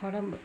குழம்பு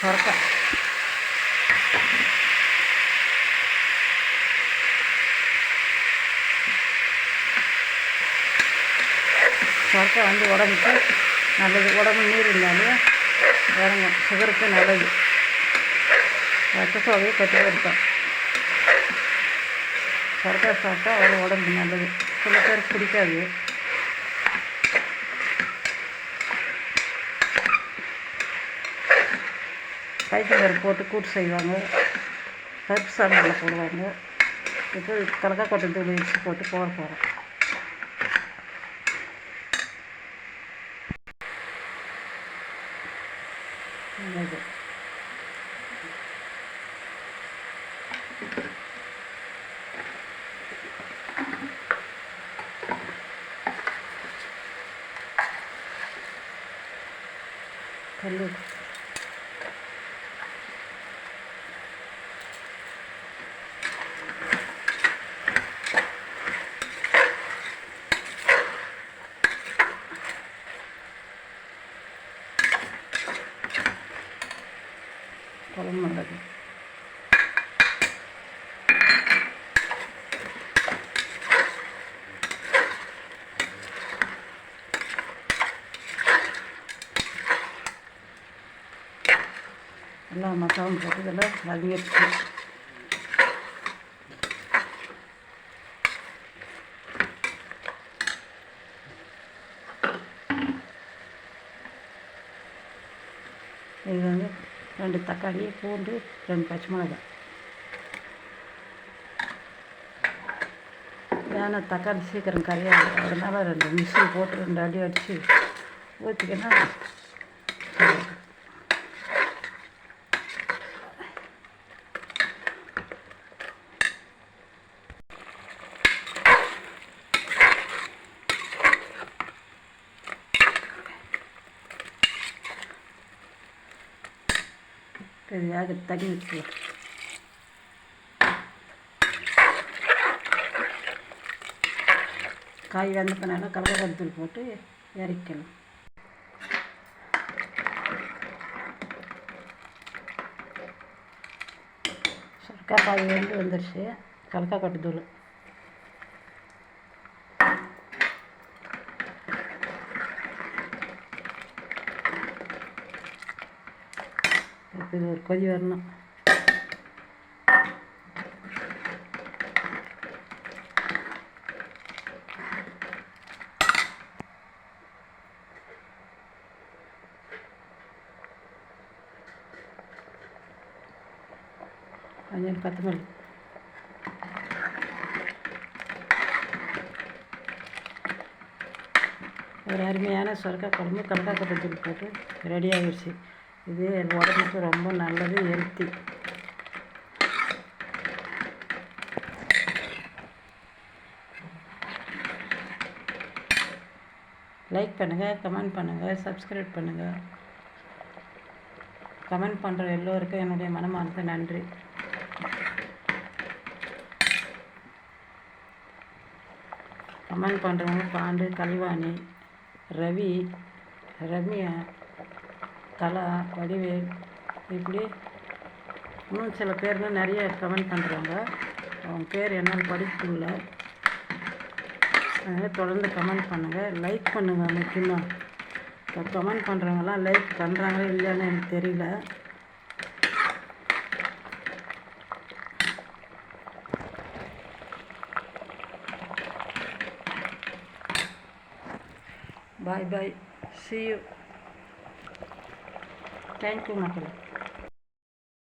சொரக்காய் சொரக்காய் வந்து உடம்புக்கு நல்லது. உடம்பு நீர் இருந்தாலும் இறங்கும். சுகருக்கு நல்லது. ரத்த சோகையை கட்டுப்படுத்தும். சொரக்காய் சாப்பிட்டா அவ்வளோ உடம்புக்கு நல்லது. சில பேர் பிடிக்காது. கைத்தம்பருப்பு போட்டு கூட்டு செய்வாங்க பருப்பு சாதத்தில் போடுவாங்க இப்போ கடலக்காய் தூள் இடிச்சு போட்டு போட போகிறோம் இது கல் குழம்பு மிளகு எல்லா மசாலும் போட்டு இதெல்லாம் வதங்கிடுச்சு இது வந்து ரெண்டு தக்காளி பூண்டு ரெண்டு பச்சை மிளகாய். ஏன்னா தக்காளி சீக்கிரம் கரையாது. அதனால் ரெண்டு மிஷின் போட்டு ரெண்டு அடி அடித்து ஊற்றிக்கினா பெரியாக தண்ணி ஊற்றிக்கலாம் காய் வெந்த பண்ணாலும் கடலக்கருத்தூள் போட்டு இறக்கலாம் சர்க்கரை காய் வெந்து வந்துடுச்சு கலக்கா கட்டுத்தூள் இது ஒரு கொதி வரணும். கொஞ்சம் கொத்தமல்லி ஒரு அருமையான சொரக்காய் குழம்பு கடக்காய் போட்டு ரெடி ஆகிடுச்சு இது உடம்புக்கு ரொம்ப நல்லது ஹெல்த்தி லைக் பண்ணுங்கள் கமெண்ட் பண்ணுங்கள் சப்ஸ்கிரைப் பண்ணுங்கள் கமெண்ட் பண்ணுற எல்லோருக்கும் என்னுடைய மனமார்ந்த நன்றி. கமெண்ட் பண்ணுறவங்க பாண்டு கல்வாணி ரவி ரம்யா கலா வடிவேல் இப்படி. இன்னும் சில பேருங்க நிறைய கமெண்ட் பண்ணுறாங்க அவங்க பேர் என்னால் படிக்கல அதனால் தொடர்ந்து கமெண்ட் பண்ணுங்கள் லைக் பண்ணுங்கள் முக்கியமாக இப்போ கமெண்ட் பண்ணுறவங்களாம் லைக் பண்ணுறாங்களே இல்லைன்னு எனக்கு தெரியல. பாய் பாய் थैंक क्यों ना